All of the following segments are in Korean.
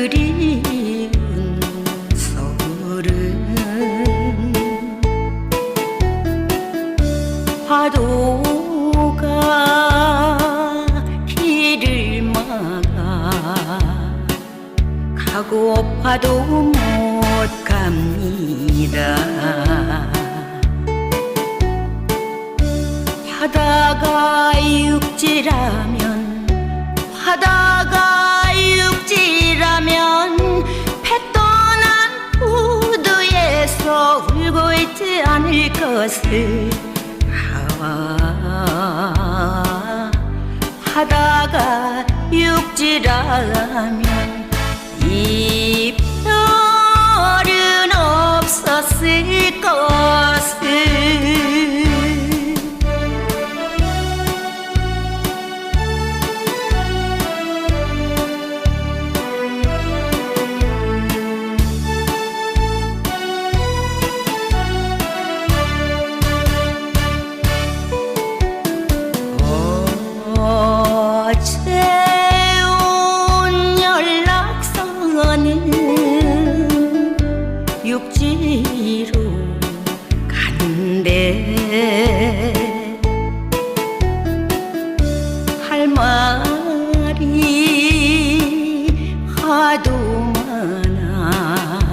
그리운 서울은 파도가 길을 막아 가고파도 못 갑니다. 바다가 육지라면 바다가 부두에서 울고 있지 않을 것을. 아, 바다가 육지라면 이별은 없었을 것 육지로 가는데 할 말이 하도 많아.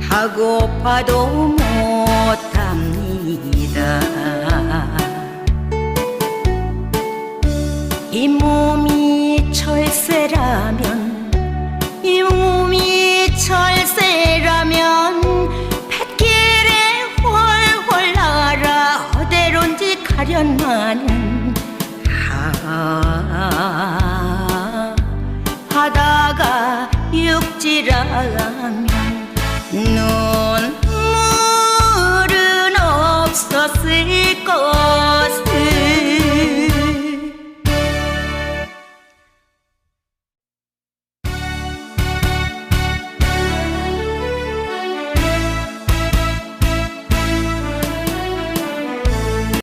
하고파도 못합니다. 이 몸이 철새라면 사랑이 눈물은 없었을 거